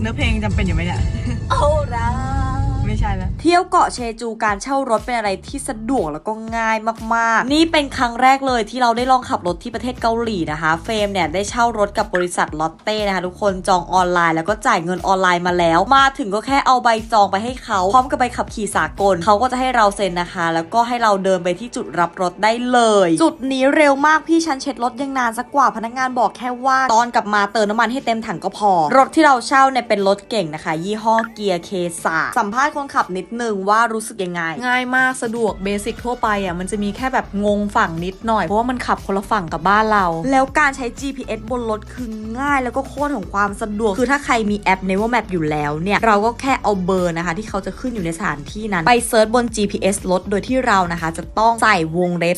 เนื้อเพลงจำเป็นอยู่ไหมเนี่ยโอ้ร ไม่ใช่แล้ว เที่ยวเกาะเชจูการเช่ารถเป็นอะไรที่สะดวกแล้วก็ง่ายมากๆ นี่เป็นครั้งแรกเลยที่เราได้ลองขับรถที่ประเทศเกาหลีนะคะ เฟรมเนี่ยได้เช่ารถกับบริษัทลอตเต้นะคะทุกคนจองออนไลน์แล้วก็จ่ายเงินออนไลน์มาแล้ว มาถึงก็แค่เอาใบจองไปให้เขาพร้อมกับใบขับขี่สากลเขาก็จะให้เราเซ็นนะคะ แล้วก็ให้เราเดินไปที่จุดรับรถได้เลย จุดนี้เร็วมากพี่ฉันเช็ดรถยังนานสักกว่าพนักงานบอกแค่ว่าตอนกลับมาเติมน้ำมันให้เต็มถังก็พอ รถที่เราเช่าเนี่ยเป็นรถเก่งนะคะ ยี่ห้อเกียร์เคสาสัมภาษณ์คนขับนิดนึงว่ารู้สึกยังไง ง่ายมากสะดวกเบสิกทั่วไปอะมันจะมีแค่แบบงงฝั่งนิดหน่อย เพราะว่ามันขับคนละฝั่งกับบ้านเรา แล้วการใช้ GPS บนรถคือง่ายแล้วก็โคตรของความสะดวก คือถ้าใครมีแอป Never Map อยู่แล้วเนี่ย เราก็แค่เอาเบอร์นะคะ ที่เขาจะขึ้นอยู่ในสถานที่นั้น ไปเซิร์ชบน GPS รถโดยที่เรานะคะ จะต้องใส่วงเล็บ